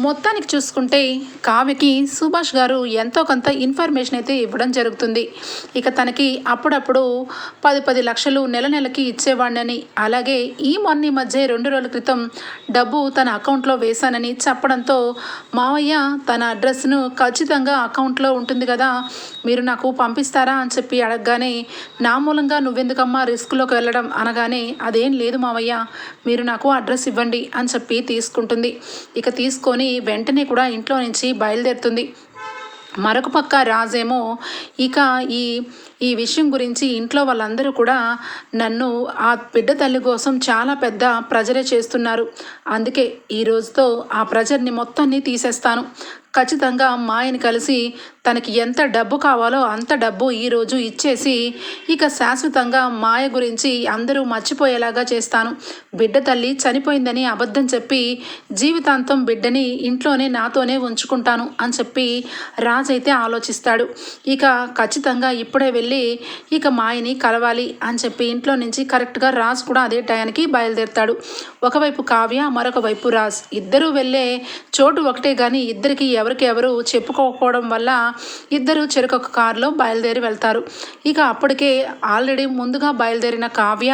మొత్తానికి చూసుకుంటే కావ్యకి సుభాష్ గారు ఎంతో కొంత ఇన్ఫర్మేషన్ అయితే ఇవ్వడం జరుగుతుంది. ఇక తనకి అప్పుడప్పుడు పది పది లక్షలు నెల నెలకి ఇచ్చేవాడినని అలాగే ఈ మొన్న మధ్య రెండు రోజుల క్రితం డబ్బు తన అకౌంట్లో వేశానని చెప్పడంతో మావయ్య తన అడ్రస్ను ఖచ్చితంగా అకౌంట్లో ఉంటుంది కదా మీరు నాకు పంపిస్తారా? అని చెప్పి అడగగానే నా మూలంగా నువ్వెందుకమ్మా రిస్క్లోకి వెళ్ళడం? అనగానే అదేం లేదు మావయ్య మీరు నాకు అడ్రస్ ఇవ్వండి అని చెప్పి తీసుకుంటుంది. ఇక తీసుకొని వెంటనే కూడా ఇంట్లో నుంచి బయలుదేరుతుంది. మరొక పక్క రాజేమో ఇక ఈ ఈ విషయం గురించి ఇంట్లో వాళ్ళందరూ కూడా నన్ను ఆ బిడ్డ తల్లి కోసం చాలా పెద్ద ప్రజలే చేస్తున్నారు. అందుకే ఈ రోజుతో ఆ ప్రజర్ని మొత్తాన్ని తీసేస్తాను. ఖచ్చితంగా మాయని కలిసి తనకి ఎంత డబ్బు కావాలో అంత డబ్బు ఈరోజు ఇచ్చేసి ఇక శాశ్వతంగా మాయ గురించి అందరూ మర్చిపోయేలాగా చేస్తాను. బిడ్డ తల్లి చనిపోయిందని అబద్ధం చెప్పి జీవితాంతం బిడ్డని ఇంట్లోనే నాతోనే ఉంచుకుంటాను అని చెప్పి రాజ్ అయితే ఆలోచిస్తాడు. ఇక ఖచ్చితంగా ఇప్పుడే వెళ్ళి ఇక మాయని కలవాలి అని చెప్పి ఇంట్లో నుంచి కరెక్ట్గా రాజ్ కూడా అదే టయానికి బయలుదేరుతాడు. ఒకవైపు కావ్య మరొక వైపు రాజ్. ఇద్దరూ వెళ్ళే చోటు ఒకటే కానీ ఇద్దరికి ఎవరికెవరు చెప్పుకోకపోవడం వల్ల ఇద్దరు చెరుకొక కారులో బయలుదేరి వెళ్తారు. ఇక అప్పటికే ఆల్రెడీ ముందుగా బయలుదేరిన కావ్య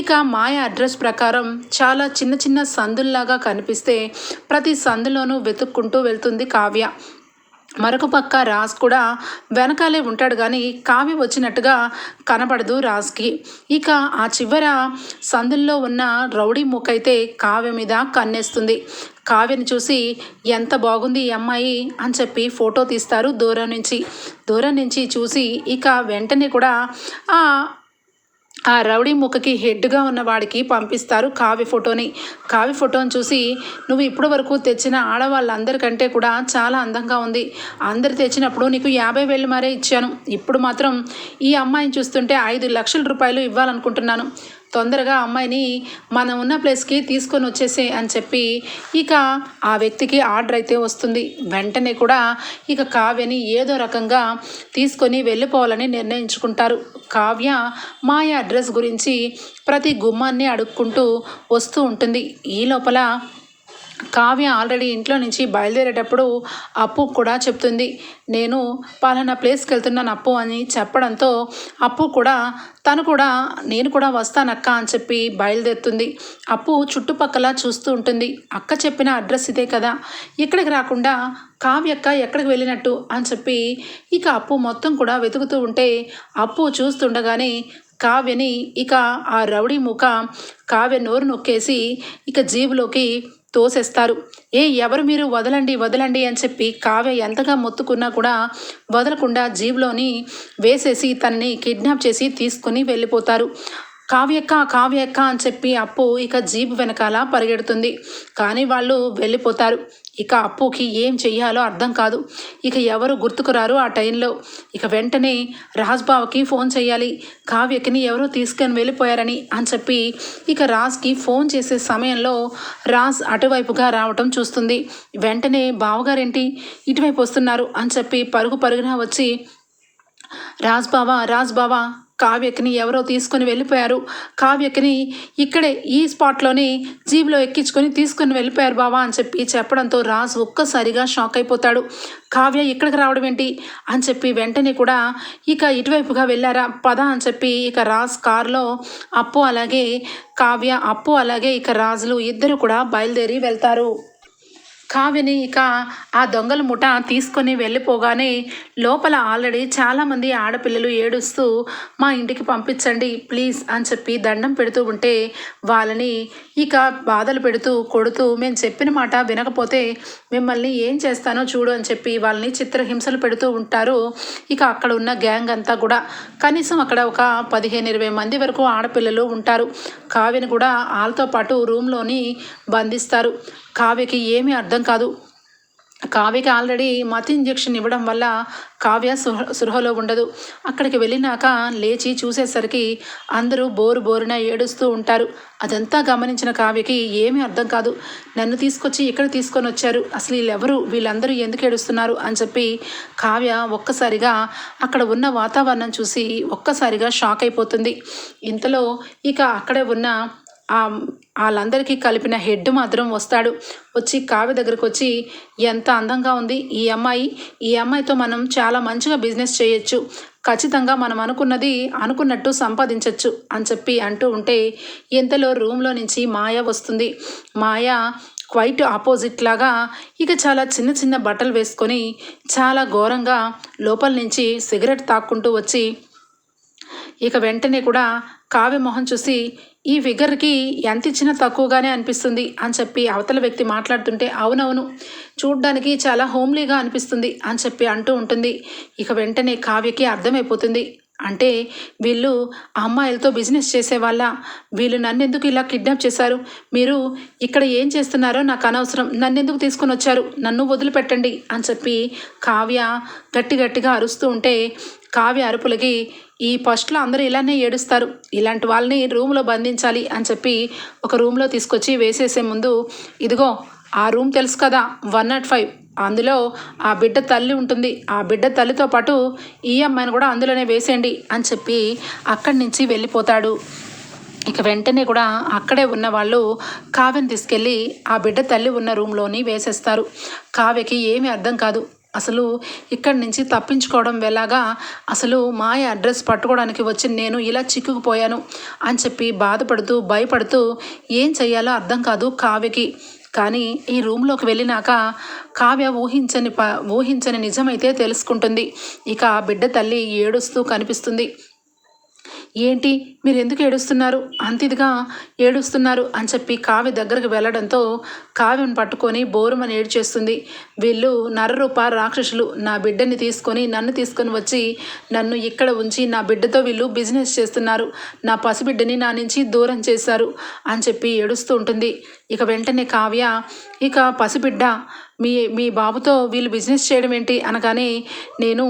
ఇక మాయ అడ్రస్ ప్రకారం చాలా చిన్న చిన్న సందుల్లాగా కనిపిస్తే ప్రతి సందులోనూ వెతుక్కుంటూ వెళ్తుంది కావ్య. మరొక పక్క రాజ్ కూడా వెనకాలే ఉంటాడు కానీ కావ్య వచ్చినట్టుగా కనబడదు రాజ్కి. ఇక ఆ చివర సందుల్లో ఉన్న రౌడీ మూకైతే కావ్య మీద కన్నేస్తుంది. కావ్యని చూసి ఎంత బాగుంది ఈ అమ్మాయి అని చెప్పి ఫోటో తీస్తారు దూరం నుంచి. దూరం నుంచి చూసి ఇక వెంటనే కూడా ఆ ఆ రౌడీ ముఖకి హెడ్గా ఉన్న వాడికి పంపిస్తారు కావి ఫోటోని. కావి ఫోటోని చూసి నువ్వు ఇప్పటి వరకు తెచ్చిన ఆడవాళ్ళందరికంటే కూడా చాలా అందంగా ఉంది. అందరు తెచ్చినప్పుడు నీకు యాభై వేలు మరే ఇచ్చాను. ఇప్పుడు మాత్రం ఈ అమ్మాయిని చూస్తుంటే ఐదు లక్షల రూపాయలు ఇవ్వాలనుకుంటున్నాను. తొందరగా అమ్మాయిని మనం ఉన్న ప్లేస్కి తీసుకొని వచ్చేసే అని చెప్పి ఇక ఆ వ్యక్తికి ఆర్డర్ అయితే వస్తుంది. వెంటనే కూడా ఇక కావ్యని ఏదో రకంగా తీసుకొని వెళ్ళిపోవాలని నిర్ణయించుకుంటారు. కావ్య మాయ అడ్రస్ గురించి ప్రతి గుమ్మాన్ని అడుక్కుంటూ వస్తూ ఉంటుంది. ఈ లోపల కావ్య ఆల్రెడీ ఇంట్లో నుంచి బయలుదేరేటప్పుడు అప్పు కూడా చెప్తుంది. నేను పలానా ప్లేస్కి వెళ్తున్నాను అప్పు అని చెప్పడంతో అప్పు కూడా తను కూడా నేను కూడా వస్తానక్క అని చెప్పి బయలుదేరుతుంది. అప్పు చుట్టుపక్కల చూస్తూ ఉంటుంది. అక్క చెప్పిన అడ్రస్ ఇదే కదా. ఇక్కడికి రాకుండా కావ్యక్క ఎక్కడికి వెళ్ళినట్టు అని చెప్పి ఇక అప్పు మొత్తం కూడా వెతుకుతూ ఉంటే అప్పు చూస్తుండగానే కావ్యని ఇక ఆ రౌడీ ముఖ కావ్య నోరు నొక్కేసి ఇక జీబులోకి తోసేస్తారు. ఏ ఎవరు మీరు? వదలండి వదలండి అని చెప్పి కావ్య ఎంతగా మొత్తుకున్నా కూడా వదలకుండా జీబులోని వేసేసి తనని కిడ్నాప్ చేసి తీసుకుని వెళ్ళిపోతారు. కావ్యక్క కావ్యక్క అని చెప్పి అప్పు ఇక జీపు వెనకాల పరిగెడుతుంది. కానీ వాళ్ళు వెళ్ళిపోతారు. ఇక అప్పుకి ఏం చెయ్యాలో అర్థం కాదు. ఇక ఎవరు గుర్తుకురారు ఆ టైంలో? ఇక వెంటనే రాజ్బావకి ఫోన్ చేయాలి కావ్యకిని ఎవరో తీసుకొని వెళ్ళిపోయారని అని చెప్పి ఇక రాజ్కి ఫోన్ చేసే సమయంలో రాజ్ అటువైపుగా రావటం చూస్తుంది. వెంటనే బావగారేంటి? ఇటువైపు వస్తున్నారు అని చెప్పి పరుగు పరుగున వచ్చి రాజ్ బావా రాజ్ బావా కావ్యకిని ఎవరో తీసుకొని వెళ్ళిపోయారు. కావ్యకిని ఇక్కడే ఈ స్పాట్లోనే జీబులో ఎక్కించుకొని తీసుకొని వెళ్ళిపోయారు బావా అని చెప్పి చెప్పడంతో రాజు ఒక్కసారిగా షాక్ అయిపోతాడు. కావ్య ఇక్కడికి రావడం ఏంటి? అని చెప్పి వెంటనే కూడా ఇక ఇటువైపుగా వెళ్ళారా? పద అని చెప్పి ఇక రాజ్ కారులో అప్పు అలాగే కావ్య అప్పు అలాగే ఇక రాజులు ఇద్దరు కూడా బయలుదేరి వెళ్తారు. కావ్యని ఇక ఆ దొంగల ముఠ తీసుకొని వెళ్ళిపోగానే లోపల ఆల్రెడీ చాలామంది ఆడపిల్లలు ఏడుస్తూ మా ఇంటికి పంపించండి ప్లీజ్ అని చెప్పి దండం పెడుతూ ఉంటే వాళ్ళని ఇక బాధలు పెడుతూ కొడుతూ మేము చెప్పిన మాట వినకపోతే మిమ్మల్ని ఏం చేస్తానో చూడు అని చెప్పి వాళ్ళని చిత్రహింసలు పెడుతూ ఉంటారు. ఇక అక్కడ ఉన్న గ్యాంగ్ అంతా కూడా కనీసం అక్కడ ఒక పదిహేను ఇరవై మంది వరకు ఆడపిల్లలు ఉంటారు. కావ్యని కూడా వాళ్ళతో పాటు రూమ్లోని బంధిస్తారు. కావ్యకి ఏమీ అర్థం కాదు. కావ్యకి ఆల్రెడీ మత్ ఇంజెక్షన్ ఇవ్వడం వల్ల కావ్య సుహ సృహలో ఉండదు. అక్కడికి వెళ్ళినాక లేచి చూసేసరికి అందరూ బోరు బోరున ఏడుస్తూ ఉంటారు. అదంతా గమనించిన కావ్యకి ఏమీ అర్థం కాదు. నన్ను తీసుకొచ్చి ఇక్కడ తీసుకొని వచ్చారు. అసలు వీళ్ళెవరు? వీళ్ళందరూ ఎందుకు ఏడుస్తున్నారు? అని చెప్పి కావ్య ఒక్కసారిగా అక్కడ ఉన్న వాతావరణం చూసి ఒక్కసారిగా షాక్ అయిపోతుంది. ఇంతలో ఇక అక్కడే ఉన్న ఆ వాళ్ళందరికీ కలిపిన హెడ్ మాత్రం వస్తాడు. వచ్చి కావ్య దగ్గరకు వచ్చి ఎంత అందంగా ఉంది ఈ అమ్మాయి. ఈ అమ్మాయితో మనం చాలా మంచిగా బిజినెస్ చేయొచ్చు. ఖచ్చితంగా మనం అనుకున్నది అనుకున్నట్టు సంపాదించవచ్చు అని చెప్పి అంటూ ఉంటే ఇంతలో రూమ్లో నుంచి మాయ వస్తుంది. మాయ క్వైట్ ఆపోజిట్ లాగా ఇక చాలా చిన్న చిన్న బట్టలు వేసుకొని చాలా ఘోరంగా లోపల నుంచి సిగరెట్ తాక్కుంటూ వచ్చి ఇక వెంటనే కూడా కావ్య మొహం చూసి ఈ ఫిగర్కి ఎంత ఇచ్చినా తక్కువగానే అనిపిస్తుంది అని చెప్పి అవతల వ్యక్తి మాట్లాడుతుంటే అవునవును చూడ్డానికి చాలా హోమ్లీగా అనిపిస్తుంది అని చెప్పి అంటూ ఉంటుంది. ఇక వెంటనే కావ్యకి అర్థమైపోతుంది. అంటే వీళ్ళు అమ్మాయిలతో బిజినెస్ చేసేవాళ్ళ. వీళ్ళు నన్నెందుకు ఇలా కిడ్నాప్ చేశారు? మీరు ఇక్కడ ఏం చేస్తున్నారో నాకు అనవసరం. నన్నెందుకు తీసుకొని వచ్చారు? నన్ను వదిలిపెట్టండి అని చెప్పి కావ్య గట్టి గట్టిగా అరుస్తూ ఉంటే కావ్య అరుపులకి ఈ ఫస్ట్లో అందరూ ఇలానే ఏడుస్తారు. ఇలాంటి వాళ్ళని రూమ్లో బంధించాలి అని చెప్పి ఒక రూమ్లో తీసుకొచ్చి వేసేసే ముందు ఇదిగో ఆ రూమ్ తెలుసు కదా వన్ నాట్ ఫైవ్. అందులో ఆ బిడ్డ తల్లి ఉంటుంది. ఆ బిడ్డ తల్లితో పాటు ఈ అమ్మాయిని కూడా అందులోనే వేసేయండి అని చెప్పి అక్కడి నుంచి వెళ్ళిపోతాడు. ఇక వెంటనే కూడా అక్కడే ఉన్న వాళ్ళు కావ్యను తీసుకెళ్ళి ఆ బిడ్డ తల్లి ఉన్న రూమ్లోని వేసేస్తారు. కావ్యకి ఏమీ అర్థం కాదు. అసలు ఇక్కడి నుంచి తప్పించుకోవడం ఎలాగా అసలు మాయ అడ్రస్ పట్టుకోవడానికి వచ్చి నేను ఇలా చిక్కుకుపోయాను అని చెప్పి బాధపడుతూ భయపడుతూ ఏం చెయ్యాలో అర్థం కాదు కావ్యకి. కానీ ఈ రూమ్లోకి వెళ్ళినాక కావ్య ఊహించని ప ఊహించని నిజమైతే తెలుసుకుంటుంది. ఇక బిడ్డ తల్లి ఏడుస్తూ కనిపిస్తుంది. ఏంటి? మీరు ఎందుకు ఏడుస్తున్నారు? అంతిదిగా ఏడుస్తున్నారు అని చెప్పి కావ్య దగ్గరకు వెళ్ళడంతో కావ్యం పట్టుకొని బోరుమని ఏడ్చేస్తుంది. వీళ్ళు నరరూప రాక్షసులు నా బిడ్డని తీసుకొని నన్ను తీసుకొని వచ్చి నన్ను ఇక్కడ ఉంచి నా బిడ్డతో వీళ్ళు బిజినెస్ చేస్తున్నారు. నా పసిబిడ్డని నా నుంచి దూరం చేశారు అని చెప్పి ఏడుస్తూ ఉంటుంది. ఇక వెంటనే కావ్య ఇక పసిబిడ్డ మీ మీ బాబుతో వీళ్ళు బిజినెస్ చేయడం ఏంటి? అనగానే నేను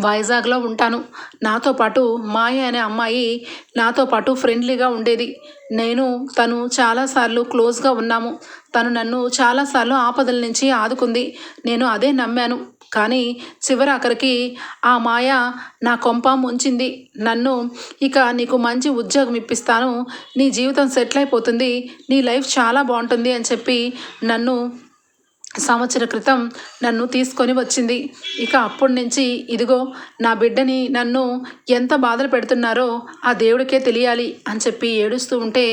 వైజాగ్లో ఉంటాను. నాతో పాటు మాయ అనే అమ్మాయి నాతో పాటు ఫ్రెండ్లీగా ఉండేది. నేను తను చాలాసార్లు క్లోజ్గా ఉన్నాము. తను నన్ను చాలాసార్లు ఆపదల నుంచి ఆదుకుంది. నేను అదే నమ్మాను. కానీ చివరాఖరికి ఆ మాయ నా కొంప ముంచింది. నన్ను ఇక నీకు మంచి ఉద్యోగం ఇప్పిస్తాను. నీ జీవితం సెటిల్ అయిపోతుంది. నీ లైఫ్ చాలా బాగుంటుంది అని చెప్పి నన్ను సంవత్సర క్రితం నన్ను తీసుకొని వచ్చింది. ఇక అప్పటి నుంచి ఇదిగో నా బిడ్డని నన్ను ఎంత బాధలు పెడుతున్నారో ఆ దేవుడికే తెలియాలి అని చెప్పి ఏడుస్తూ ఉంటే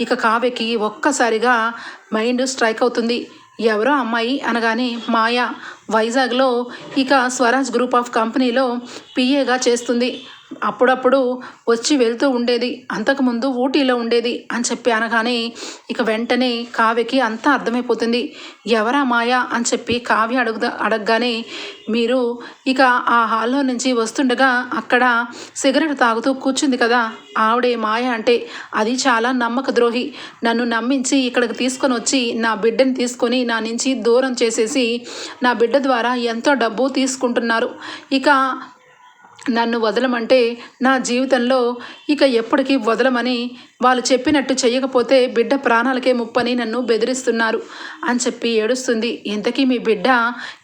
ఇక కావ్యకి ఒక్కసారిగా మైండ్ స్ట్రైక్ అవుతుంది. ఎవరో అమ్మాయి అనగానే మాయ. వైజాగ్లో ఇక స్వరాజ్ గ్రూప్ ఆఫ్ కంపెనీలో పిఏగా చేస్తుంది. అప్పుడప్పుడు వచ్చి వెళ్తూ ఉండేది. అంతకుముందు ఊటీలో ఉండేది అని చెప్పి అనగానే ఇక వెంటనే కావ్యకి అంతా అర్థమైపోతుంది. ఎవరా మాయా అని చెప్పి కావ్య అడుగుదా అడగగానే మీరు ఇక ఆ హాల్లో నుంచి వస్తుండగా అక్కడ సిగరెట్ తాగుతూ కూర్చుంది కదా. ఆవిడే మాయ అంటే అది చాలా నమ్మక ద్రోహి. నన్ను నమ్మించి ఇక్కడికి తీసుకొని వచ్చి నా బిడ్డని తీసుకొని నా నుంచి దూరం చేసేసి నా బిడ్డ ద్వారా ఎంతో డబ్బు తీసుకుంటున్నారు. ఇక నన్ను వదలమంటే నా జీవితంలో ఇక ఎప్పటికీ వదలమని వాళ్ళు చెప్పినట్టు చేయకపోతే బిడ్డ ప్రాణాలకే ముప్పని నన్ను బెదిరిస్తున్నారు అని చెప్పి ఏడుస్తుంది. ఇంతకీ మీ బిడ్డ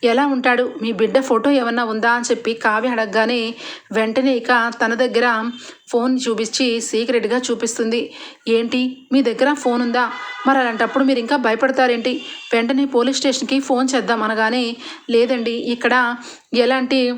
ఎలా ఉంటాడు? మీ బిడ్డ ఫోటో ఏమన్నా ఉందా? అని చెప్పి కావ్య అడగగానే వెంటనే ఇక తన దగ్గర ఫోన్ చూపించి సీక్రెట్గా చూపిస్తుంది. ఏంటి? మీ దగ్గర ఫోన్ ఉందా? మరి అలాంటప్పుడు మీరు ఇంకా భయపడతారేంటి? వెంటనే పోలీస్ స్టేషన్కి ఫోన్ చేద్దాం అనగానే లేదండి ఇక్కడ ఎలాంటి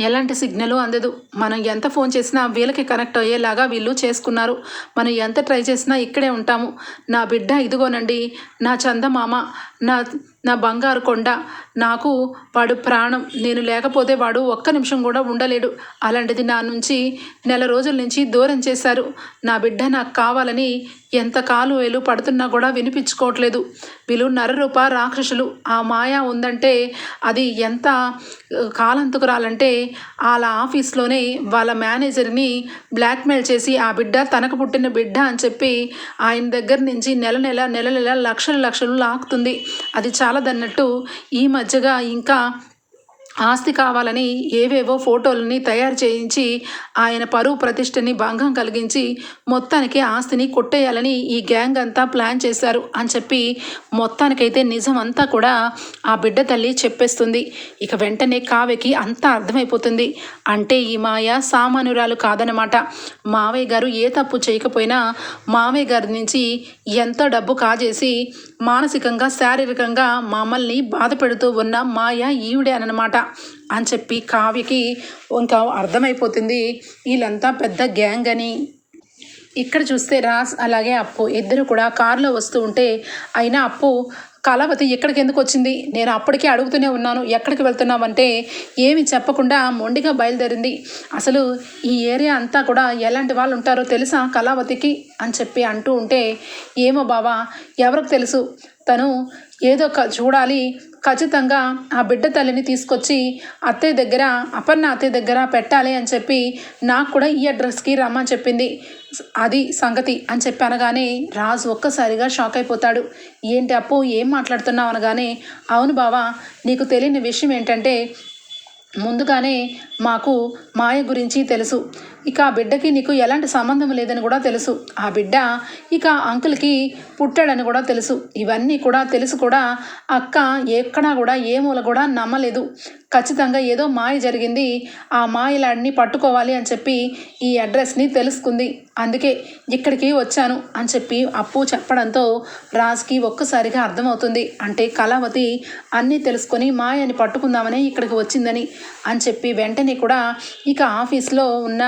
ఎలాంటి సిగ్నల్ అందదు. మనం ఎంత ఫోన్ చేసినా వీళ్ళకి కనెక్ట్ అయ్యేలాగా వీళ్ళు చేసుకున్నారు. మనం ఎంత ట్రై చేసినా ఇక్కడే ఉంటాము. నా బిడ్డ ఇదిగోనండి నా చందమామ నా నా బంగారు కొండ నాకు వాడు ప్రాణం నేను లేకపోతే వాడు ఒక్క నిమిషం కూడా ఉండలేడు. అలాంటిది నా నుంచి నెల రోజుల నుంచి దూరం చేశారు. నా బిడ్డ నాకు కావాలని ఎంత కాలు వేలు పడుతున్నా కూడా వినిపించుకోవట్లేదు. వీళ్ళు నరరూప రాక్షసులు. ఆ మాయ ఉందంటే అది ఎంత కాలంతుకు రాలంటే వాళ్ళ ఆఫీస్లోనే వాళ్ళ మేనేజర్ని బ్లాక్మెయిల్ చేసి ఆ బిడ్డ తనకు పుట్టిన బిడ్డ అని చెప్పి ఆయన దగ్గర నుంచి నెల నెల నెల నెల లక్షలు లక్షలు లాక్తుంది అది చాలదన్నట్టు ఈ మధ్య మధ్యగా ఇంకా ఆస్తి కావాలని ఏవేవో ఫోటోలని తయారు చేయించి ఆయన పరువు ప్రతిష్టని భంగం కలిగించి మొత్తానికి ఆస్తిని కొట్టేయాలని ఈ గ్యాంగ్ అంతా ప్లాన్ చేశారు అని చెప్పి మొత్తానికైతే నిజం అంతా కూడా ఆ బిడ్డ తల్లి చెప్పేస్తుంది. ఇక వెంటనే కావ్యకి అంతా అర్థమైపోతుంది. అంటే ఈ మాయ సామాన్యురాలు కాదనమాట మావయ్య గారు ఏ తప్పు చేయకపోయినా మావయ్య గారి నుంచి ఎంతో డబ్బు కాజేసి మానసికంగా శారీరకంగా మమ్మల్ని బాధ పెడుతూ ఉన్న మాయ ఈవిడే అనమాట అని చెప్పి కావ్యకి ఇంకా అర్థమైపోతుంది. వీళ్ళంతా పెద్ద గ్యాంగ్ అని. ఇక్కడ చూస్తే రాస్ అలాగే అప్పు. ఇద్దరు కూడా కారులో వస్తూ ఉంటే అయినా అప్పు కళావతి ఎక్కడికి ఎందుకు వచ్చింది? నేను అప్పటికే అడుగుతూనే ఉన్నాను. ఎక్కడికి వెళ్తున్నామంటే ఏమి చెప్పకుండా మొండిగా బయలుదేరింది. అసలు ఈ ఏరియా అంతా కూడా ఎలాంటి వాళ్ళు ఉంటారో తెలుసా కళావతికి అని చెప్పి అంటూ ఉంటే ఏమో బావా ఎవరికి తెలుసు? తను ఏదో ఒక చూడాలి. ఖచ్చితంగా ఆ బిడ్డ తల్లిని తీసుకొచ్చి అత్తయ్య దగ్గర అపర్ణ అత్తయ్య దగ్గర పెట్టాలి అని చెప్పి నాకు కూడా ఈ అడ్రస్కి రమ్మని చెప్పింది. అది సంగతి అని చెప్పి అనగానే రాజు ఒక్కసారిగా షాక్ అయిపోతాడు. ఏంటి అప్పు ఏం మాట్లాడుతున్నావు అనగానే అవును బావా నీకు తెలియని విషయం ఏంటంటే ముందుగానే మాకు మాయ గురించి తెలుసు. ఇక ఆ బిడ్డకి నీకు ఎలాంటి సంబంధం లేదని కూడా తెలుసు. ఆ బిడ్డ ఇక అంకుల్కి పుట్టాడని కూడా తెలుసు. ఇవన్నీ కూడా తెలుసు కూడా అక్క ఎక్కడా కూడా ఏ మూల కూడా నమ్మలేదు. ఖచ్చితంగా ఏదో మాయ జరిగింది. ఆ మాయలాడిని పట్టుకోవాలి అని చెప్పి ఈ అడ్రస్ని తెలుసుకుంది. అందుకే ఇక్కడికి వచ్చాను అని చెప్పి అప్పు చెప్పడంతో రాజ్కి ఒక్కసారిగా అర్థమవుతుంది. అంటే కళావతి అన్నీ తెలుసుకొని మాయని పట్టుకుందామని ఇక్కడికి వచ్చిందని అని చెప్పి వెంటనే కూడా ఇక ఆఫీస్లో ఉన్న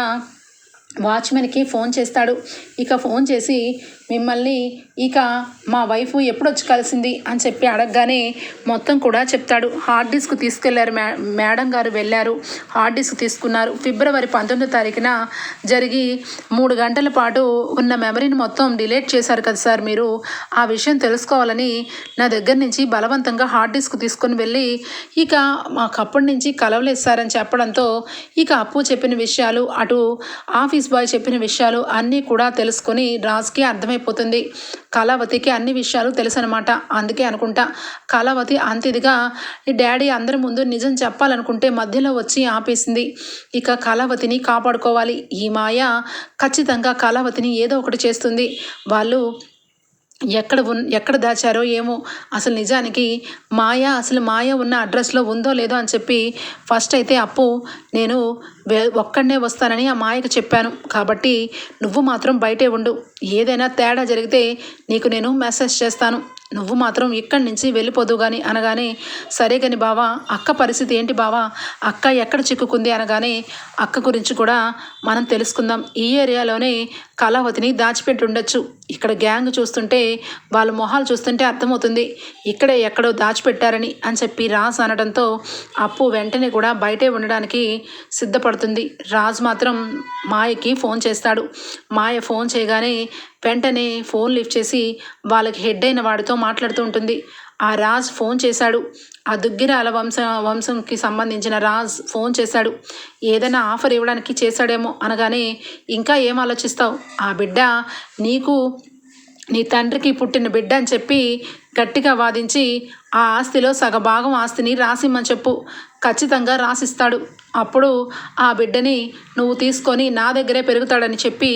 వాచ్మెన్కి ఫోన్ చేస్తాడు. ఇక ఫోన్ చేసి మిమ్మల్ని ఇక మా వైఫ్ ఎప్పుడు వచ్చి కలిసింది? అని చెప్పి అడగగానే మొత్తం కూడా చెప్తాడు. హార్డ్ డిస్క్ తీసుకెళ్ళారు మే మేడం గారు వెళ్ళారు. హార్డ్ డిస్క్ తీసుకున్నారు. ఫిబ్రవరి పంతొమ్మిదో తారీఖున జరిగి మూడు గంటల పాటు ఉన్న మెమరీని మొత్తం డిలీట్ చేశారు కదా సార్ మీరు. ఆ విషయం తెలుసుకోవాలని నా దగ్గర నుంచి బలవంతంగా హార్డ్ డిస్క్ తీసుకొని వెళ్ళి ఇక మాకు అప్పటి నుంచి కలవలేదు సార్ అని చెప్పడంతో ఇక అప్పు చెప్పిన విషయాలు అటు ఆఫీస్ బాయ్ చెప్పిన విషయాలు అన్నీ కూడా తెలుసుకొని రాజ్కి అర్థమైపోతుంది. కళావతికి అన్ని విషయాలు తెలుసు అనమాట అందుకే అనుకుంటా కళావతి అంతిదిగా ఈ డాడీ అందరి ముందు నిజం చెప్పాలనుకుంటే మధ్యలో వచ్చి ఆపేసింది. ఇక కళావతిని కాపాడుకోవాలి. ఈ మాయ ఖచ్చితంగా కళావతిని ఏదో ఒకటి చేస్తుంది. వాళ్ళు ఎక్కడ ఉన్ ఎక్కడ దాచారో ఏమో. అసలు నిజానికి మాయ అసలు మాయ ఉన్న అడ్రస్లో ఉందో లేదో అని చెప్పి ఫస్ట్ అయితే అప్పు నేను ఒక్కడనే వస్తానని ఆ మాయకు చెప్పాను. కాబట్టి నువ్వు మాత్రం బయటే ఉండు. ఏదైనా తేడా జరిగితే నీకు నేను మెసేజ్ చేస్తాను. నువ్వు మాత్రం ఇక్కడి నుంచి వెళ్ళిపోదు కానీ అనగానే సరే కాని బావా అక్క పరిస్థితి ఏంటి బావా? అక్క ఎక్కడ చిక్కుకుంది అనగానే అక్క గురించి కూడా మనం తెలుసుకుందాం. ఈ ఏరియాలోనే కళావతిని దాచిపెట్టి ఉండొచ్చు. ఇక్కడ గ్యాంగ్ చూస్తుంటే వాళ్ళ మొహాలు చూస్తుంటే అర్థమవుతుంది. ఇక్కడే ఎక్కడో దాచిపెట్టారని అని చెప్పి రాస్ అనడంతో అప్పు వెంటనే కూడా బయటే ఉండడానికి పడుతుంది రాజ్ మాత్రం మాయకి ఫోన్ చేస్తాడు. మాయ ఫోన్ చేయగానే వెంటనే ఫోన్ లిఫ్ట్ చేసి వాళ్ళకి హెడ్ అయిన వాడితో మాట్లాడుతూ ఉంటుంది. ఆ రాజ్ ఫోన్ చేశాడు. ఆ దుగ్గిరాల వంశ వంశంకి సంబంధించిన రాజ్ ఫోన్ చేశాడు. ఏదైనా ఆఫర్ ఇవ్వడానికి చేశాడేమో అనగానే ఇంకా ఏం ఆలోచిస్తావు? ఆ బిడ్డ నీకు నీ తండ్రికి పుట్టిన బిడ్డ అని చెప్పి గట్టిగా వాదించి ఆ ఆస్తిలో సగభాగం ఆస్తిని రాసిమ్మని చెప్పు. ఖచ్చితంగా రాసిస్తాడు. అప్పుడు ఆ బిడ్డని నువ్వు తీసుకొని నా దగ్గరే పెరుగుతాడని చెప్పి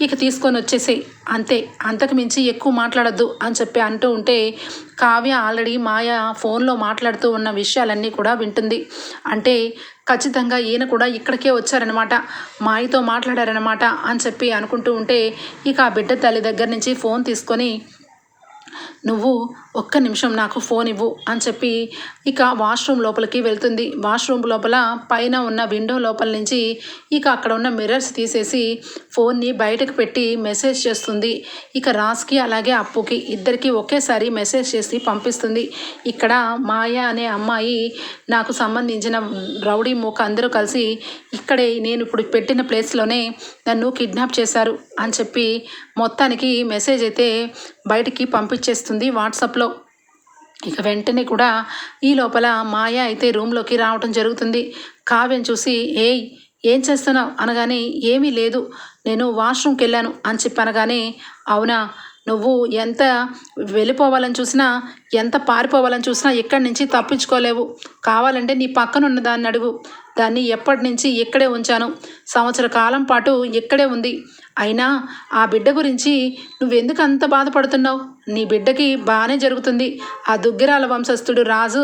ఇక తీసుకొని వచ్చేసేయ్. అంతే. అంతకు మించి ఎక్కువ మాట్లాడద్దు అని చెప్పి అంటూ ఉంటే కావ్య ఆల్రెడీ మాయ ఫోన్లో మాట్లాడుతూ ఉన్న విషయాలన్నీ కూడా వింటుంది. అంటే ఖచ్చితంగా ఈయన కూడా ఇక్కడికే వచ్చారనమాట మాయతో మాట్లాడారనమాట అని చెప్పి అనుకుంటూ ఉంటే ఇక ఆ బిడ్డ తల్లి దగ్గర నుంచి ఫోన్ తీసుకొని నువ్వు ఒక్క నిమిషం నాకు ఫోన్ ఇవ్వు అని చెప్పి ఇక వాష్రూమ్ లోపలికి వెళ్తుంది. వాష్రూమ్ లోపల పైన ఉన్న విండో లోపల నుంచి ఇక అక్కడ ఉన్న మిర్రర్స్ తీసేసి ఫోన్ని బయటకు పెట్టి మెసేజ్ చేస్తుంది. ఇక రాజ్కి అలాగే అప్పుకి ఇద్దరికి ఒకేసారి మెసేజ్ చేసి పంపిస్తుంది. ఇక్కడ మాయ అనే అమ్మాయి నాకు సంబంధించిన రౌడీ మూక అందరూ కలిసి ఇక్కడే నేను ఇప్పుడు పెట్టిన ప్లేస్లోనే నన్ను కిడ్నాప్ చేశారు. అని చెప్పి మొత్తానికి మెసేజ్ అయితే బయటికి పంపించేస్తుంది వాట్సాప్లో. ఇక వెంటనే కూడా ఈ లోపల మాయ అయితే రూమ్లోకి రావటం జరుగుతుంది. కావ్యం చూసి ఏయ్ ఏం చేస్తున్నావు? అనగానే ఏమీ లేదు. నేను వాష్రూమ్కి వెళ్ళాను అని చెప్పి అనగానే అవునా? నువ్వు ఎంత వెళ్ళిపోవాలని చూసినా ఎంత పారిపోవాలని చూసినా ఇక్కడి నుంచి తప్పించుకోలేవు. కావాలంటే నీ పక్కన ఉన్న దాన్ని అడుగు. దాన్ని ఎప్పటి నుంచి ఇక్కడే ఉంచాను. సంవత్సర కాలం పాటు ఇక్కడే ఉంది. అయినా ఆ బిడ్డ గురించి నువ్వెందుకు అంత బాధపడుతున్నావు? నీ బిడ్డకి బాగానే జరుగుతుంది. ఆ దుగ్గిరాల వంశస్థుడు రాజు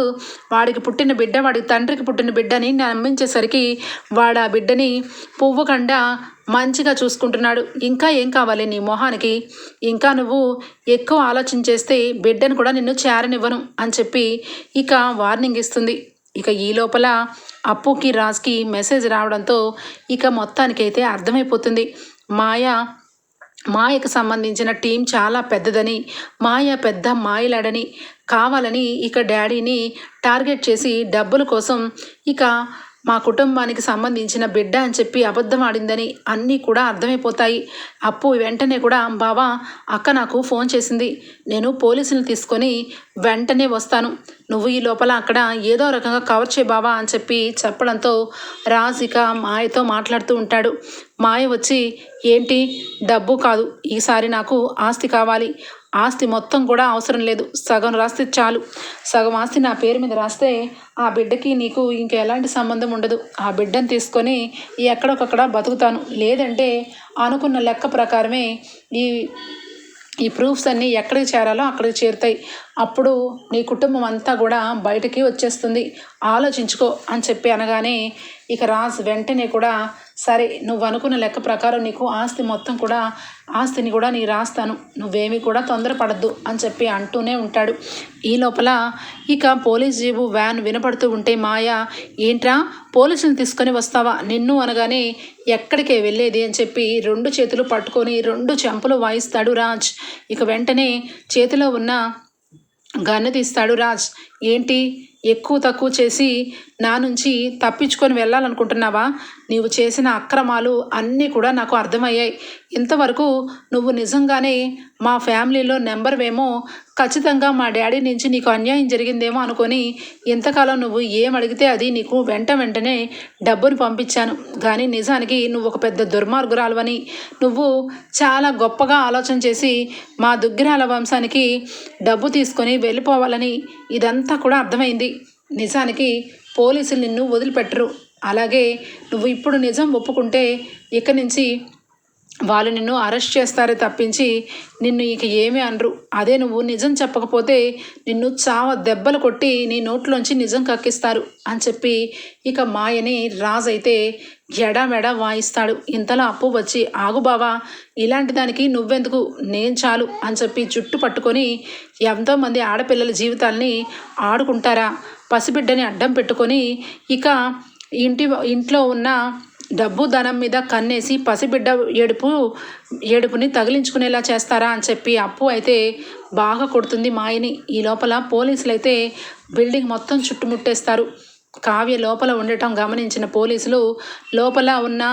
వాడికి పుట్టిన బిడ్డ వాడి తండ్రికి పుట్టిన బిడ్డని నమ్మించేసరికి వాడు ఆ బిడ్డని పువ్వు కండ మంచిగా చూసుకుంటున్నాడు. ఇంకా ఏం కావాలి నీ మొహానికి? ఇంకా నువ్వు ఎక్కువ ఆలోచన చేస్తే బిడ్డను కూడా నిన్ను చేరనివ్వను అని చెప్పి ఇక వార్నింగ్ ఇస్తుంది. ఇక ఈ లోపల అప్పుకి రాజ్కి మెసేజ్ రావడంతో ఇక మొత్తానికైతే అర్థమైపోతుంది. మాయ మాయకు సంబంధించిన టీం చాలా పెద్దదని మాయ పెద్ద మాయలాడని కావాలని ఇక డాడీని టార్గెట్ చేసి డబ్బుల కోసం ఇక మా కుటుంబానికి సంబంధించిన బిడ్డ అని చెప్పి అబద్ధం ఆడిందని అన్నీ కూడా అర్థమైపోతాయి. అప్పు వెంటనే కూడా బావా అక్క నాకు ఫోన్ చేసింది. నేను పోలీసులను తీసుకొని వెంటనే వస్తాను. నువ్వు ఈ లోపల అక్కడ ఏదో రకంగా కవర్ చేయ బావా అని చెప్పి చెప్పడంతో రాజిక మాయతో మాట్లాడుతూ ఉంటాడు. మాయ వచ్చి ఏంటి? డబ్బు కాదు. ఈసారి నాకు ఆస్తి కావాలి. ఆస్తి మొత్తం కూడా అవసరం లేదు. సగం రాస్తే చాలు. సగం ఆస్తి నా పేరు మీద రాస్తే ఆ బిడ్డకి నీకు ఇంక ఎలాంటి సంబంధం ఉండదు. ఆ బిడ్డను తీసుకొని ఎక్కడొకక్కడ బతుకుతాను. లేదంటే అనుకున్న లెక్క ప్రకారమే ఈ ఈ ప్రూఫ్స్ అన్నీ ఎక్కడికి చేరాలో అక్కడికి చేరుతాయి. అప్పుడు నీ కుటుంబం అంతా కూడా బయటకి వచ్చేస్తుంది. ఆలోచించుకో అని చెప్పి అనగానే ఇక రాజ్ వెంటనే కూడా సరే నువ్వు అనుకున్న లెక్క ప్రకారం నీకు ఆస్తి మొత్తం కూడా ఆస్తిని కూడా నీ రాస్తాను. నువ్వేమీ కూడా తొందరపడద్దు అని చెప్పి అంటూనే ఉంటాడు. ఈ లోపల ఇక పోలీస్ జీబు వ్యాన్ వినపడుతూ ఉంటే మాయ ఏంట్రా పోలీసుని తీసుకొని వస్తావా? నిన్ను అనగానే ఎక్కడికే వెళ్ళేది? అని చెప్పి రెండు చేతులు పట్టుకొని రెండు చెంపలు వాయిస్తాడు రాజ్. ఇక వెంటనే చేతిలో ఉన్న గన్ను తీస్తాడు రాజ్. ఏంటి? ఎక్కువ తక్కువ చేసి నా నుంచి తప్పించుకొని వెళ్ళాలనుకుంటున్నావా? నీవు చేసిన అక్రమాలు అన్నీ కూడా నాకు అర్థమయ్యాయి. ఇంతవరకు నువ్వు నిజంగానే మా ఫ్యామిలీలో నెంబర్ వేమో ఖచ్చితంగా మా డాడీ నుంచి నీకు అన్యాయం జరిగిందేమో అనుకొని ఇంతకాలం నువ్వు ఏం అడిగితే అది నీకు వెంట వెంటనే డబ్బును పంపించాను. కానీ నిజానికి నువ్వు ఒక పెద్ద దుర్మార్గురాలువని నువ్వు చాలా గొప్పగా ఆలోచన చేసి మా దుగ్గిరాల వంశానికి డబ్బు తీసుకొని వెళ్ళిపోవాలని ఇదంతా కూడా అర్థమైంది. నిజానికి పోలీసులు నిన్ను వదిలిపెట్టరు. అలాగే నువ్వు ఇప్పుడు నిజం ఒప్పుకుంటే ఇక నుంచి వాళ్ళు నిన్ను అరెస్ట్ చేస్తారే తప్పించి నిన్ను ఇక ఏమీ అనరు. అదే నువ్వు నిజం చెప్పకపోతే నిన్ను చావ దెబ్బలు కొట్టి నీ నోట్లోంచి నిజం కక్కిస్తారు అని చెప్పి ఇక మాయని రాజైతే ఎడామెడ వాయిస్తాడు. ఇంతలో అప్పు వచ్చి ఆగు బావా ఇలాంటి దానికి నువ్వెందుకు? నేను చాలు అని చెప్పి చుట్టు పట్టుకొని ఎంతోమంది ఆడపిల్లల జీవితాల్ని ఆడుకుంటారా? పసిబిడ్డని అడ్డం పెట్టుకొని ఇక ఇంటి ఇంట్లో ఉన్న డబ్బు ధనం మీద కన్నేసి పసిబిడ్డ ఏడుపు ఏడుపుని తగిలించుకునేలా చేస్తారా అని చెప్పి అప్పు అయితే బాగా కొడుతుంది మాయని. ఈ లోపల పోలీసులు అయితే బిల్డింగ్ మొత్తం చుట్టుముట్టేస్తారు. కావ్య లోపల ఉండటం గమనించిన పోలీసులు లోపల ఉన్న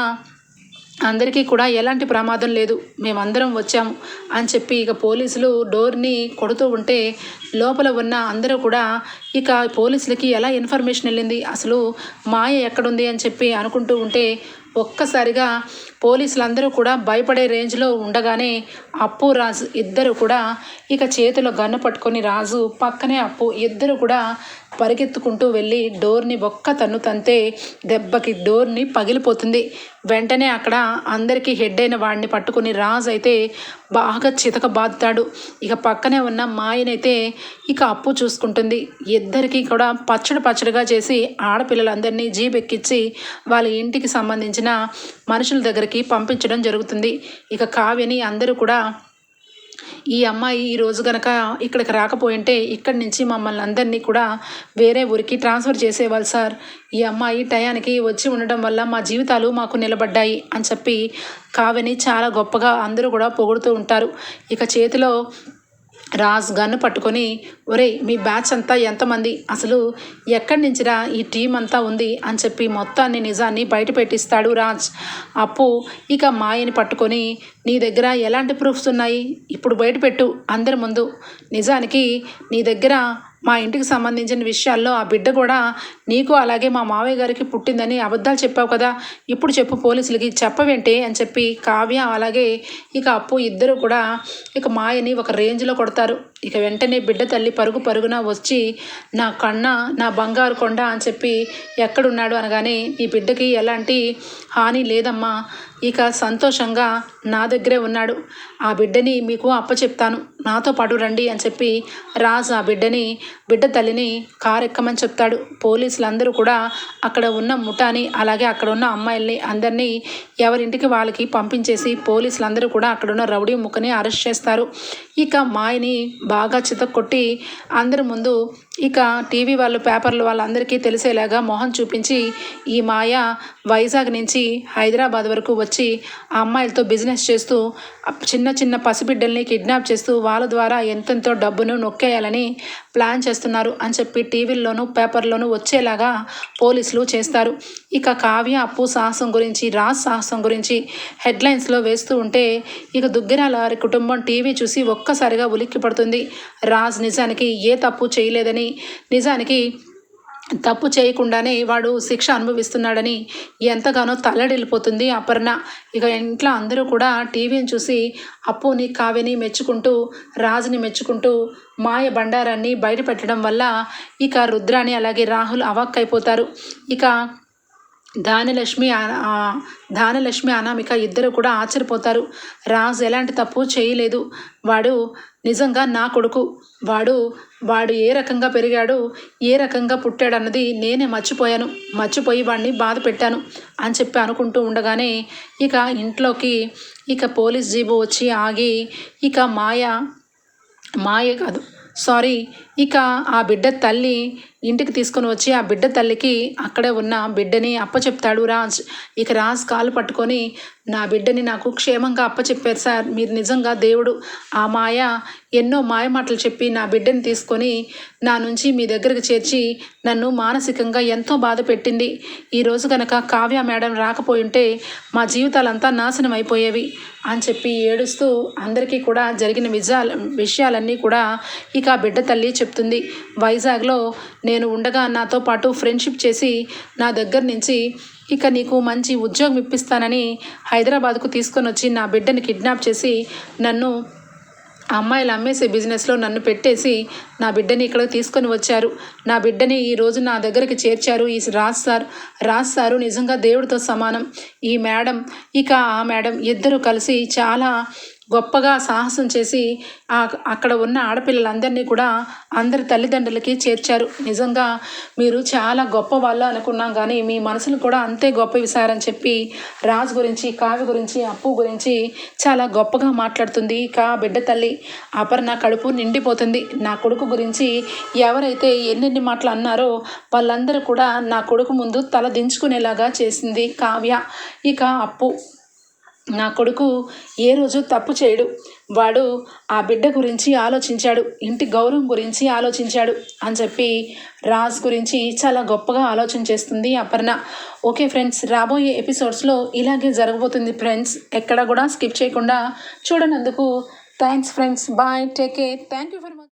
అందరికీ కూడా ఎలాంటి ప్రమాదం లేదు మేమందరం వచ్చాము అని చెప్పి ఇక పోలీసులు డోర్ని కొడుతూ ఉంటే లోపల ఉన్న అందరూ కూడా ఇక పోలీసులకి ఎలా ఇన్ఫర్మేషన్ వెళ్ళింది అసలు మాయ ఎక్కడుంది అని చెప్పి అనుకుంటూ ఉంటే ఒక్కసారిగా పోలీసులందరూ కూడా భయపడే రేంజ్లో ఉండగానే అప్పు రాజు ఇద్దరు కూడా ఇక చేతిలో గన్ను పట్టుకొని రాజు పక్కనే అప్పు ఇద్దరు కూడా పరిగెత్తుకుంటూ వెళ్ళి డోర్ని ఒక్క తన్ను తంతే దెబ్బకి డోర్ని పగిలిపోతుంది. వెంటనే అక్కడ అందరికీ హెడ్ అయిన వాడిని పట్టుకుని రాజు అయితే బాగా చితక బాదుతాడు. ఇక పక్కనే ఉన్న మాయనైతే ఇక అప్పు చూసుకుంటుంది. ఇద్దరికీ కూడా పచ్చడి పచ్చడిగా చేసి ఆడపిల్లలందరినీ జీబెక్కించి వాళ్ళ ఇంటికి సంబంధించిన మనుషుల దగ్గరికి పంపించడం జరుగుతుంది. ఇక కావ్యని అందరూ కూడా ఈ అమ్మాయి ఈరోజు కనుక గనక ఇక్కడికి రాకపోయింటే ఇక్కడి నుంచి మమ్మల్ని అందరినీ కూడా వేరే ఊరికి ట్రాన్స్ఫర్ చేసేవాళ్ళు సార్. ఈ అమ్మాయి టయానికి వచ్చి ఉండడం వల్ల మా జీవితాలు మాకు నిలబడ్డాయి అని చెప్పి కావ్యని చాలా గొప్పగా అందరూ కూడా పొగుడుతూ ఉంటారు. ఇక చేతిలో రాజ్ గన్ను పట్టుకొని ఒరేయ్ మీ బ్యాచ్ అంతా ఎంతమంది? అసలు ఎక్కడి నుంచిరా ఈ టీం అంతా ఉంది? అని చెప్పి మొత్తాన్ని నిజాన్ని బయట పెట్టిస్తాడు రాజ్. అప్పు ఇక మాయని పట్టుకొని నీ దగ్గర ఎలాంటి ప్రూఫ్స్ ఉన్నాయి? ఇప్పుడు బయటపెట్టు అందరి ముందు. నిజానికి నీ దగ్గర మా ఇంటికి సంబంధించిన విషయాల్లో ఆ బిడ్డ కూడా నీకు అలాగే మా మావయ్య గారికి పుట్టిందని అబద్ధాలు చెప్పావు కదా ఇప్పుడు చెప్పు పోలీసులకి చెప్పవేంటి? అని చెప్పి కావ్య అలాగే ఇక అప్పు ఇద్దరు కూడా ఇక మాయని ఒక రేంజ్లో కొడతారు. ఇక వెంటనే బిడ్డ తల్లి పరుగు పరుగున వచ్చి నా కన్న నా బంగారు కొండ అని చెప్పి ఎక్కడున్నాడు? అనగానే ఈ బిడ్డకి ఎలాంటి హాని లేదమ్మా ఇక సంతోషంగా నా దగ్గరే ఉన్నాడు. ఆ బిడ్డని మీకు అప్పచెప్తాను. నాతో పాటు రండి అని చెప్పి రాజు ఆ బిడ్డని బిడ్డ తల్లిని కారెక్కమని చెప్తాడు. పోలీసులందరూ కూడా అక్కడ ఉన్న ముఠాని అలాగే అక్కడ ఉన్న అమ్మాయిల్ని అందరినీ ఎవరింటికి వాళ్ళకి పంపించేసి పోలీసులందరూ కూడా అక్కడ ఉన్న రౌడీ ముక్కని అరెస్ట్ చేస్తారు. ఇక మాయని బాగా చితక్కొట్టి అందరి ముందు ఇక టీవీ వాళ్ళు పేపర్లు వాళ్ళందరికీ తెలిసేలాగా మొహం చూపించి ఈ మాయ వైజాగ్ నుంచి హైదరాబాద్ వరకు వచ్చి ఆ అమ్మాయిలతో బిజినెస్ చేస్తూ చిన్న చిన్న పసిబిడ్డల్ని కిడ్నాప్ చేస్తూ వాళ్ళ ద్వారా ఎంతెంతో డబ్బును నొక్కేయాలని ప్లాన్ చేస్తున్నారు అని చెప్పి టీవీల్లోనూ పేపర్లోనూ వచ్చేలాగా పోలీసులు చేస్తారు. ఇక కావ్య అప్పు సాహసం గురించి రాజ్ సాహసం గురించి హెడ్లైన్స్లో వేస్తూ ఉంటే ఇక దుగ్గిరాల వారి కుటుంబం టీవీ చూసి ఒక్కసారిగా ఉలిక్కి పడుతుంది రాజ్ నిజానికి ఏ తప్పు చేయలేదని నిజానికి తప్పు చేయకుండానే వాడు శిక్ష అనుభవిస్తున్నాడని ఎంతగానో తల్లడిల్లిపోతుంది అపర్ణ. ఇక ఇంట్లో అందరూ కూడా టీవీని చూసి అప్పుని కావ్యని మెచ్చుకుంటూ రాజుని మెచ్చుకుంటూ మాయ బండారాన్ని బయటపెట్టడం వల్ల ఇక రుద్రాని అలాగే రాహుల్ అవాక్కైపోతారు. ఇక దానలక్ష్మి దానలక్ష్మి అనామిక ఇద్దరు కూడా ఆశ్చర్యపోతారు. రాజు ఎలాంటి తప్పు చేయలేదు. వాడు నిజంగా నా కొడుకు. వాడు వాడు ఏ రకంగా పెరిగాడు ఏ రకంగా పుట్టాడు అన్నది నేనే మర్చిపోయాను. మర్చిపోయి వాడిని బాధ పెట్టాను అని చెప్పి అనుకుంటూ ఉండగానే ఇక ఇంట్లోకి ఇక పోలీస్ జీబు వచ్చి ఆగి ఇక మాయ మాయ కాదు. సారీ ఇక ఆ బిడ్డ తల్లి ఇంటికి తీసుకొని వచ్చి ఆ బిడ్డ తల్లికి అక్కడే ఉన్న బిడ్డని అప్పచెప్తాడు రాజ్. ఇక రాజ్ కాలు పట్టుకొని నా బిడ్డని నాకు క్షేమంగా అప్పచెప్పారు సార్. మీరు నిజంగా దేవుడు. ఆ మాయ ఎన్నో మాయ మాటలు చెప్పి నా బిడ్డని తీసుకొని నా నుంచి మీ దగ్గరకు చేర్చి నన్ను మానసికంగా ఎంతో బాధ పెట్టింది. ఈరోజు కనుక కావ్య మేడం రాకపోయి ఉంటే మా జీవితాలంతా నాశనం అయిపోయేవి అని చెప్పి ఏడుస్తూ అందరికీ కూడా జరిగిన విజయాల విషయాలన్నీ కూడా ఇక ఆ బిడ్డ తల్లి చెప్తుంది. వైజాగ్లో నేను ఉండగా నాతో పాటు ఫ్రెండ్షిప్ చేసి నా దగ్గర నుంచి ఇక నీకు మంచి ఉద్యోగం ఇప్పిస్తానని హైదరాబాద్కు తీసుకొని వచ్చి నా బిడ్డని కిడ్నాప్ చేసి నన్ను అమ్మాయిలు అమ్మేసే బిజినెస్లో నన్ను పెట్టేసి నా బిడ్డని ఇక్కడికి తీసుకొని వచ్చారు. నా బిడ్డని ఈ రోజు నా దగ్గరికి చేర్చారు ఈ రాజ్ సార్. రాజ్ సారు నిజంగా దేవుడితో సమానం. ఈ మేడం ఇక ఆ మేడం ఇద్దరు కలిసి చాలా గొప్పగా సాహసం చేసి అక్కడ ఉన్న ఆడపిల్లలందరినీ కూడా అందరి తల్లిదండ్రులకి చేర్చారు. నిజంగా మీరు చాలా గొప్ప వాళ్ళు అనుకున్నాం కానీ మీ మనసును కూడా అంతే గొప్ప విసారని చెప్పి రాజు గురించి కావ్య గురించి అప్పు గురించి చాలా గొప్పగా మాట్లాడుతుంది. కా బిడ్డ తల్లి అపర్ణ కడుపు నిండిపోతుంది. నా కొడుకు గురించి ఎవరైతే ఎన్నెన్ని మాటలు అన్నారో వాళ్ళందరూ కూడా నా కొడుకు ముందు తల దించుకునేలాగా చేసింది కావ్య. ఇక అప్పు నా కొడుకు ఏ రోజు తప్పు చేయడు. వాడు ఆ బిడ్డ గురించి ఆలోచించాడు. ఇంటి గౌరవం గురించి ఆలోచించాడు అని చెప్పి రాజ్ గురించి చాలా గొప్పగా ఆలోచన చేస్తుంది అపర్ణ. ఓకే ఫ్రెండ్స్ రాబోయే ఎపిసోడ్స్లో ఇలాగే జరగబోతుంది ఫ్రెండ్స్. ఎక్కడ కూడా స్కిప్ చేయకుండా చూడనందుకు thanks friends. Bye take care. Thank you for